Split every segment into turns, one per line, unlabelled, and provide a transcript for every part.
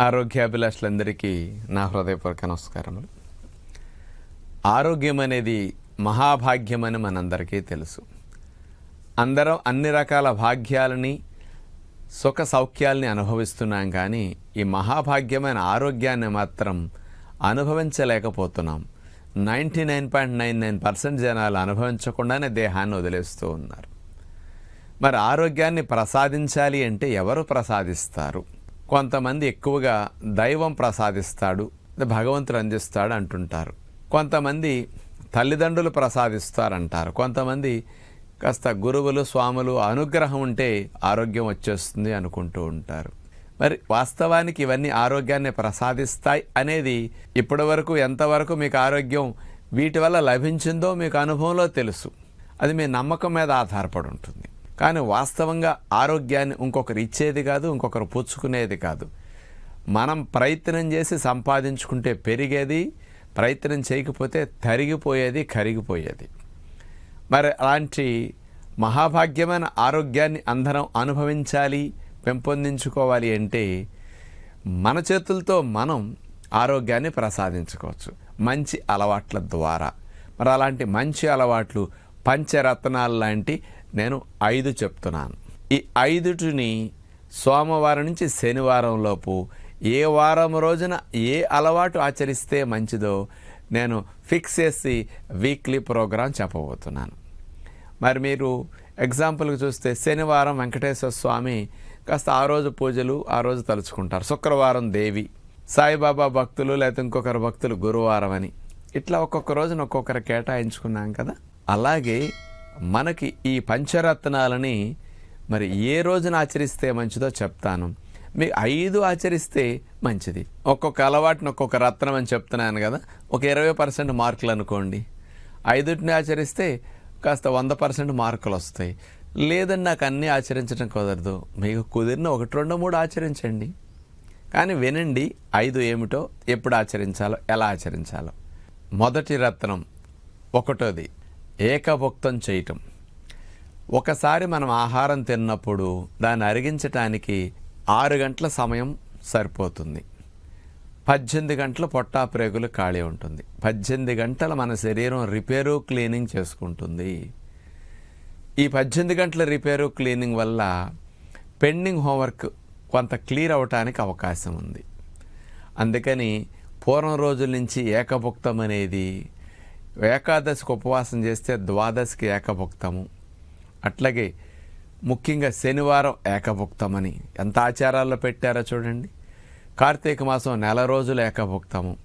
ఆరోగ్యాభిలాషులందరికీ నా హృదయపూర్వక నమస్కారములు. ఆరోగ్యం అనేది మహాభాగ్యమని మనందరికీ తెలుసు. అందరం అన్ని రకాల భాగ్యాలని సుఖ సౌఖ్యాలని అనుభవిస్తున్నాం కానీ ఈ మహాభాగ్యమైన ఆరోగ్యాన్ని మాత్రం అనుభవించలేకపోతున్నాం. Ninety nine point nine nine percent జనాలు అనుభవించకుండానే దేహాన్ని వదిలేస్తూ ఉన్నారు. మరి ఆరోగ్యాన్ని ప్రసాదించాలి అంటే ఎవరు ప్రసాదిస్తారు? కొంతమంది ఎక్కువగా దైవం ప్రసాదిస్తాడు భగవంతుడు అందిస్తాడు అంటుంటారు. కొంతమంది తల్లిదండ్రులు ప్రసాదిస్తారంటారు. కొంతమంది కాస్త గురువులు స్వాములు అనుగ్రహం ఉంటే ఆరోగ్యం వచ్చేస్తుంది అనుకుంటూ ఉంటారు. మరి వాస్తవానికి ఇవన్నీ ఆరోగ్యాన్ని ప్రసాదిస్తాయి అనేది ఇప్పటి వరకు ఎంతవరకు మీకు ఆరోగ్యం వీటి వల్ల లభించిందో మీకు అనుభవంలో తెలుసు. అది మీ నమ్మకం మీద ఆధారపడి ఉంటుంది. కానీ వాస్తవంగా ఆరోగ్యాన్ని ఇంకొకరు ఇచ్చేది కాదు ఇంకొకరు పుచ్చుకునేది కాదు. మనం ప్రయత్నం చేసి సంపాదించుకుంటే పెరిగేది ప్రయత్నం చేయకపోతే తరిగిపోయేది కరిగిపోయేది. మరి అలాంటి మహాభాగ్యమైన ఆరోగ్యాన్ని అందరం అనుభవించాలి పెంపొందించుకోవాలి అంటే మన చేతులతో మనం ఆరోగ్యాన్ని ప్రసాదించుకోవచ్చు. మంచి అలవాట్ల ద్వారా. మరి అలాంటి మంచి అలవాట్లు పంచరత్నాలు లాంటి నేను ఐదు చెప్తున్నాను. ఈ ఐదుటిని సోమవారం నుంచి శనివారం లోపు ఏ వారం రోజున ఏ అలవాటు ఆచరిస్తే మంచిదో నేను ఫిక్స్ చేసి వీక్లీ ప్రోగ్రాం చెప్పబోతున్నాను. మరి మీరు ఎగ్జాంపుల్కి చూస్తే శనివారం వెంకటేశ్వర స్వామి కాస్త ఆ రోజు పూజలు ఆ రోజు తలుచుకుంటారు. శుక్రవారం దేవి సాయిబాబా భక్తులు లేకపోతే ఇంకొకరు భక్తులు గురువారం అని. ఇట్లా ఒక్కొక్క రోజున ఒక్కొక్కరు కేటాయించుకున్నాం కదా? అలాగే మనకి ఈ పంచరత్నాలని మరి ఏ రోజున ఆచరిస్తే మంచిదో చెప్తాను. మీకు ఐదు ఆచరిస్తే మంచిది. ఒక్కొక్క అలవాటుని ఒక్కొక్క రత్నం అని చెప్తున్నాను కదా. ఒక ఇరవై పర్సెంట్ మార్కులు అనుకోండి. ఐదుటిని ఆచరిస్తే కాస్త వంద పర్సెంట్ మార్కులు వస్తాయి. లేదని నాకు అన్నీ ఆచరించడం కుదరదు. మీకు కుదిరిన ఒకటి రెండు మూడు ఆచరించండి. కానీ వినండి ఐదు ఏమిటో ఎప్పుడు ఆచరించాలో ఎలా ఆచరించాలో. మొదటి రత్నం ఒకటోది ఏకభుక్తం చేయటం. ఒకసారి మనం ఆహారం తిన్నప్పుడు దాన్ని అరిగించటానికి ఆరు గంటల సమయం సరిపోతుంది. పద్దెనిమిది గంటల పొట్టా ప్రేగులు ఖాళీ ఉంటుంది. పద్దెనిమిది గంటల మన శరీరం రిపేరు క్లీనింగ్ చేసుకుంటుంది. ఈ పద్దెనిమిది గంటల రిపేరు క్లీనింగ్ వల్ల పెండింగ్ హోంవర్క్ కొంత క్లియర్ అవటానికి అవకాశం ఉంది. అందుకని పూర్వం రోజుల నుంచి ఏకభుక్తం అనేది ఏకాదశికి ఉపవాసం చేస్తే ద్వాదశికి ఏకభుక్తము. అట్లాగే ముఖ్యంగా శనివారం ఏకభుక్తమని. ఎంత ఆచారాల్లో పెట్టారో చూడండి. కార్తీక మాసం నెల రోజులు ఏకభుక్తము.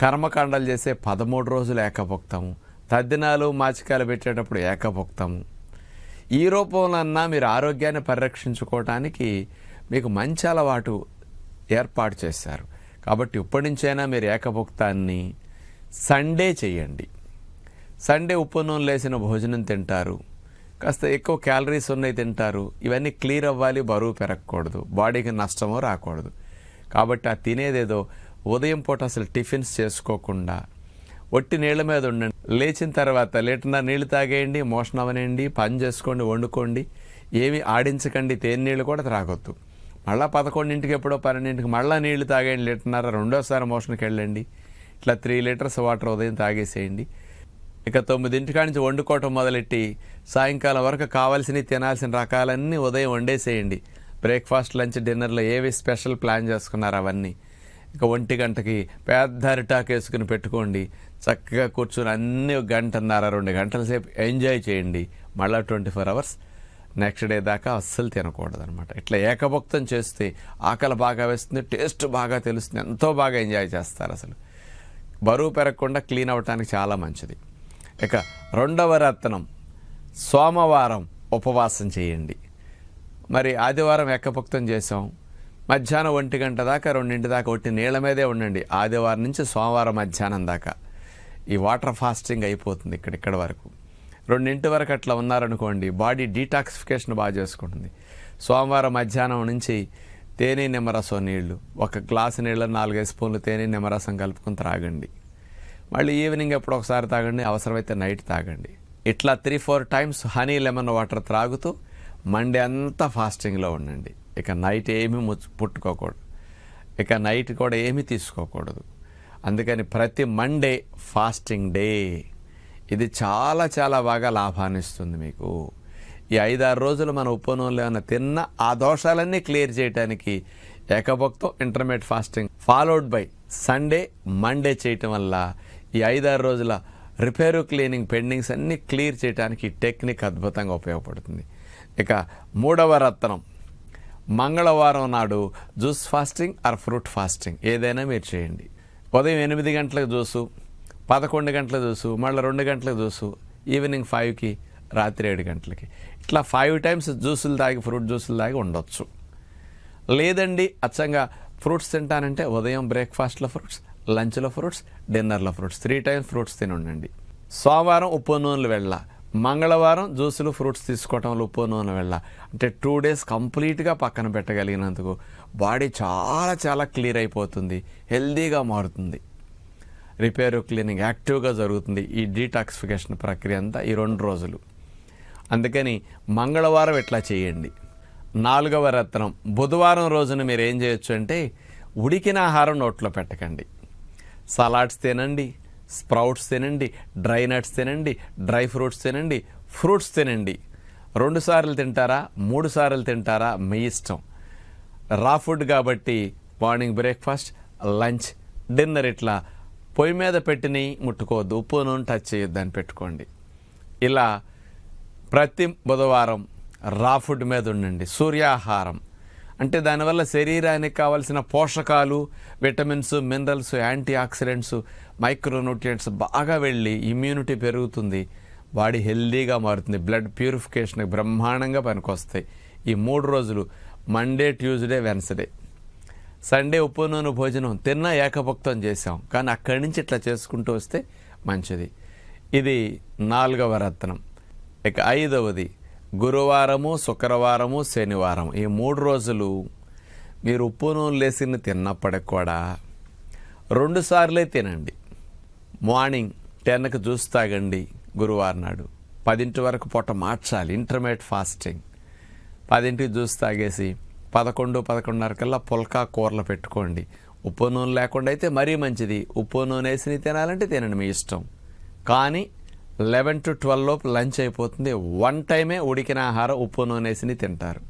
కర్మకాండాలు చేసే పదమూడు రోజులు ఏకభుక్తము. తద్దినాలు మాచికాలు పెట్టేటప్పుడు ఏకభుక్తము. ఈ రూపంలోన్నా మీరు ఆరోగ్యాన్ని పరిరక్షించుకోవటానికి మీకు మంచి అలవాటు ఏర్పాటు చేశారు. కాబట్టి ఇప్పటి నుంచైనా మీరు ఏకభుక్తాన్ని సండే చేయండి. సండే ఉప్పు నూనె లేసిన భోజనం తింటారు. కాస్త ఎక్కువ క్యాలరీస్ ఉన్నాయి తింటారు. ఇవన్నీ క్లియర్ అవ్వాలి బరువు పెరగకూడదు. బాడీకి నష్టమో రాకూడదు. కాబట్టి ఆ తినేదేదో ఉదయం పూట అసలు టిఫిన్స్ చేసుకోకుండా ఒట్టి నీళ్ళ మీద ఉండండి. లేచిన తర్వాత లీటర్న నీళ్ళు తాగేయండి మోషన్ అవనండి పని చేసుకోండి వండుకోండి. ఏమి ఆడించకండి తేనె నీళ్ళు కూడా త్రాగొద్దు. మళ్ళీ పదకొండింటికి ఎప్పుడో పన్నెండింటికి మళ్ళీ నీళ్ళు తాగేయండి లీటర్న్నర రెండోసారి మోషన్కి వెళ్ళండి ఇట్లా త్రీ లీటర్స్ వాటర్ ఉదయం తాగేసేయండి. ఇక తొమ్మిదింటికా నుంచి వండుకోవటం మొదలెట్టి సాయంకాలం వరకు కావాల్సినవి తినాల్సిన రకాలన్నీ ఉదయం వండేసేయండి. బ్రేక్ఫాస్ట్ లంచ్ డిన్నర్లో ఏవి స్పెషల్ ప్లాన్ చేసుకున్నారు అవన్నీ. ఇక ఒంటి గంటకి పెద్ద అరిటాకు వేసుకుని పెట్టుకోండి. చక్కగా కూర్చుని అన్ని ఒక గంటన్నర రెండు గంటల సేపు ఎంజాయ్ చేయండి. మళ్ళీ twenty four hours next day దాకా అస్సలు తినకూడదు అనమాట ఇట్లా ఏకభక్తం చేస్తే ఆకలి బాగా వేస్తుంది టేస్ట్ బాగా తెలుస్తుంది ఎంతో బాగా ఎంజాయ్ చేస్తారు అసలు. బరువు పెరగకుండా క్లీన్ అవ్వటానికి చాలా మంచిది. ఇక రెండవ రత్నం సోమవారం ఉపవాసం చేయండి. మరి ఆదివారం ఎక్కభక్తం చేసాం మధ్యాహ్నం ఒంటి గంట దాకా రెండింటి దాకా ఒట్టి నీళ్ళ మీదే ఉండండి. ఆదివారం నుంచి సోమవారం మధ్యాహ్నం దాకా. ఈ వాటర్ ఫాస్టింగ్ అయిపోతుంది ఇక్కడ ఇక్కడ వరకు. రెండింటి వరకు అట్లా ఉన్నారనుకోండి బాడీ డీటాక్సిఫికేషన్ బాగా చేసుకుంటుంది. సోమవారం మధ్యాహ్నం నుంచి తేనె నిమ్మరసం నీళ్ళు. ఒక గ్లాసు నీళ్ళ నాలుగైదు స్పూన్లు తేనె నిమ్మరసం కలుపుకొని త్రాగండి. మళ్ళీ ఈవినింగ్ ఎప్పుడు ఒకసారి తాగండి అవసరమైతే నైట్ తాగండి. ఇట్లా three four times honey lemon water త్రాగుతూ Monday అంతా ఫాస్టింగ్లో ఉండండి. ఇక నైట్ ఏమీ ముచ్చు పుట్టుకోకూడదు. ఇక నైట్ కూడా ఏమీ తీసుకోకూడదు. అందుకని ప్రతి మండే ఫాస్టింగ్ డే. ఇది చాలా చాలా బాగా లాభాన్ని ఇస్తుంది మీకు. ఈ ఐదారు రోజులు మన ఉపనూనెలు ఏమైనా తిన్న ఆ దోషాలన్నీ క్లియర్ చేయడానికి ఏకభక్తం intermediate fasting followed by Sunday Monday చేయటం వల్ల ఈ ఐదారు రోజుల రిపేరు క్లీనింగ్ పెండింగ్స్ అన్నీ క్లియర్ చేయడానికి టెక్నిక్ అద్భుతంగా ఉపయోగపడుతుంది. ఇక మూడవ రత్నం. మంగళవారం నాడు juice fasting or fruit fasting ఏదైనా మీరు చేయండి. ఉదయం ఎనిమిది గంటలకు జ్యూసు పదకొండు గంటల జ్యూసు మళ్ళీ రెండు గంటలకు జ్యూసు ఈవినింగ్ ఫైవ్కి రాత్రి ఏడు గంటలకి. ఇట్లా ఫైవ్ టైమ్స్ జ్యూసులు తాగి ఫ్రూట్ జ్యూసులు తాగి ఉండొచ్చు. లేదండి అచ్చంగా ఫ్రూట్స్ తింటానంటే ఉదయం బ్రేక్ఫాస్ట్లో ఫ్రూట్స్ లంచ్లో ఫ్రూట్స్ డిన్నర్లో ఫ్రూట్స్ త్రీ టైమ్స్ ఫ్రూట్స్ తిని ఉండండి సోమవారం ఉప్పు నూనెలు వెళ్ళ. మంగళవారం జ్యూసులు ఫ్రూట్స్ తీసుకోవటంలో ఉప్పు నూనె వెళ్ళ. అంటే టూ డేస్ కంప్లీట్గా పక్కన పెట్టగలిగినందుకు బాడీ చాలా చాలా క్లియర్ అయిపోతుంది హెల్దీగా మారుతుంది. రిపేర్ క్లీనింగ్ యాక్టివ్గా జరుగుతుంది ఈ డీటాక్సిఫికేషన్ ప్రక్రియ అంతా ఈ రెండు రోజులు. అందుకని మంగళవారం ఇట్లా చేయండి. నాలుగవ రత్నం. బుధవారం రోజున మీరు ఏం చేయొచ్చు అంటే ఉడికిన ఆహారం నోట్లో పెట్టకండి. సలాడ్స్ తినండి స్ప్రౌట్స్ తినండి డ్రై నట్స్ తినండి డ్రై ఫ్రూట్స్ తినండి ఫ్రూట్స్ తినండి. రెండు సార్లు తింటారా? మూడు సార్లు తింటారా? మీ ఇష్టం. రా ఫుడ్ కాబట్టి మార్నింగ్ బ్రేక్ఫాస్ట్ లంచ్ డిన్నర్ ఇట్లా పొయ్యి మీద పెట్టిని ముట్టుకోవద్దు. ఉప్పు నూనె టచ్ చేయొద్దని అని పెట్టుకోండి. ఇలా ప్రతి బుధవారం రా ఫుడ్ మీద ఉండండి. సూర్యాహారం. అంటే దానివల్ల శరీరానికి కావలసిన పోషకాలు vitamins minerals antioxidants micronutrients బాగా వెళ్ళి ఇమ్యూనిటీ పెరుగుతుంది. బాడీ హెల్దీగా మారుతుంది. బ్లడ్ ప్యూరిఫికేషన్కి బ్రహ్మాండంగా పనికొస్తాయి. ఈ మూడు రోజులు మండే ట్యూస్డే వెన్స్డే. సండే ఉప్పు నూనె భోజనం తిన్నా ఏకభక్తం చేసాం కానీ అక్కడి నుంచి ఇట్లా చేసుకుంటూ వస్తే మంచిది. ఇది నాలుగవ రత్నం. ఇక ఐదవది గురువారము శుక్రవారము శనివారం. ఈ మూడు రోజులు మీరు ఉప్పు నూనె లేసిన తిన్నప్పటికి కూడా రెండు సార్లే తినండి. మార్నింగ్ టెన్కి జ్యూస్ తాగండి గురువారం నాడు. పదింటి వరకు పొట్ట మార్చాలి ఇంటర్మీడియట్ ఫాస్టింగ్. పదింటికి జ్యూస్ తాగేసి పదకొండు పదకొండున్నరకల్లా పుల్కా కూరలు పెట్టుకోండి. ఉప్పు నూనె లేకుండా అయితే మరీ మంచిది. ఉప్పు నూనె వేసి తినాలంటే తినండి మీ ఇష్టం. కానీ లెవెన్ టు ట్వెల్వ్ లోపు లంచ్ అయిపోతుంది. వన్ టైమే ఉడికిన ఆహారం ఉప్పు నూనె తింటారు.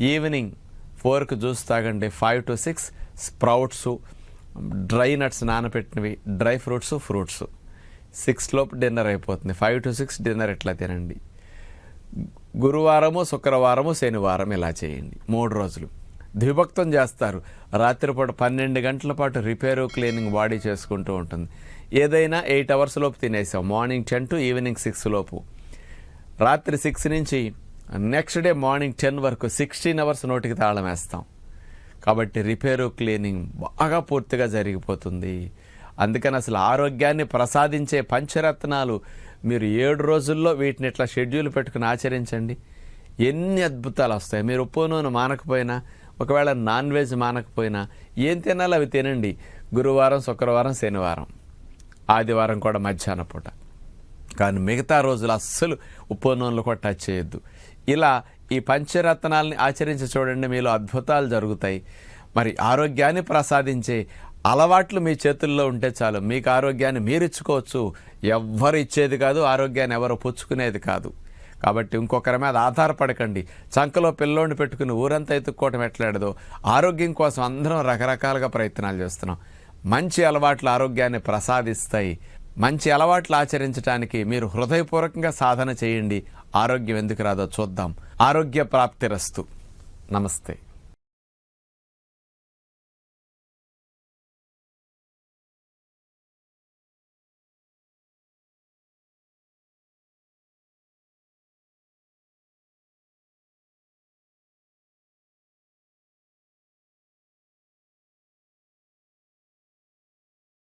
ఈవినింగ్ ఫోర్కి జ్యూస్ తాగండి. Five to six sprouts dry nuts నానబెట్టినవి dry fruits fruits. Six లోపు డిన్నర్ అయిపోతుంది. ఫైవ్ టు సిక్స్ డిన్నర్ ఎట్లా తినండి? గురువారము శుక్రవారము శనివారం ఇలా చేయండి. మూడు రోజులు. ద్విభక్తం చేస్తారు. రాత్రిపూట పన్నెండు గంటల పాటు రిపేరు క్లీనింగ్ బాడీ చేసుకుంటూ ఉంటుంది. ఏదైనా ఎయిట్ అవర్స్ లోపు తినేసాం. Morning ten to evening six లోపు. రాత్రి సిక్స్ నుంచి నెక్స్ట్ డే మార్నింగ్ టెన్ వరకు సిక్స్టీన్ అవర్స్ నోటికి తాళం వేస్తాం. కాబట్టి రిపేరు క్లీనింగ్ బాగా పూర్తిగా జరిగిపోతుంది. అందుకని అసలు ఆరోగ్యాన్ని ప్రసాదించే పంచరత్నాలు మీరు ఏడు రోజుల్లో వీటిని ఇట్లా షెడ్యూల్ పెట్టుకుని ఆచరించండి. ఎన్ని అద్భుతాలు వస్తాయి. మీరు ఉప్పు నూనె మానకపోయినా ఒకవేళ నాన్ వెజ్ మానకపోయినా ఏం తినాలో అవి తినండి. గురువారం శుక్రవారం శనివారం. ఆదివారం కూడా మధ్యాహ్న పూట. కానీ మిగతా రోజులు అస్సలు ఉప్పు నూనెలు కూడా టచ్ చేయొద్దు. ఇలా ఈ పంచరత్నాలని ఆచరించి చూడండి మీలో అద్భుతాలు జరుగుతాయి. మరి ఆరోగ్యాన్ని ప్రసాదించే అలవాట్లు మీ చేతుల్లో ఉంటే చాలు. మీకు ఆరోగ్యాన్ని మీరు ఇచ్చుకోవచ్చు. ఎవ్వరు ఇచ్చేది కాదు ఆరోగ్యాన్ని ఎవరు పుచ్చుకునేది కాదు. కాబట్టి ఇంకొకరి మీద ఆధారపడకండి. చంకలో పిల్లోని పెట్టుకుని ఊరంతా ఎత్తుక్కోవటం ఎట్లాడదో ఆరోగ్యం కోసం అందరం రకరకాలుగా ప్రయత్నాలు చేస్తున్నాం. మంచి అలవాట్లు ఆరోగ్యాన్ని ప్రసాదిస్తాయి. మంచి అలవాట్లు ఆచరించడానికి మీరు హృదయపూర్వకంగా సాధన చేయండి. ఆరోగ్యం ఎందుకు రాదో చూద్దాం. ఆరోగ్య ప్రాప్తిరస్తు నమస్తే.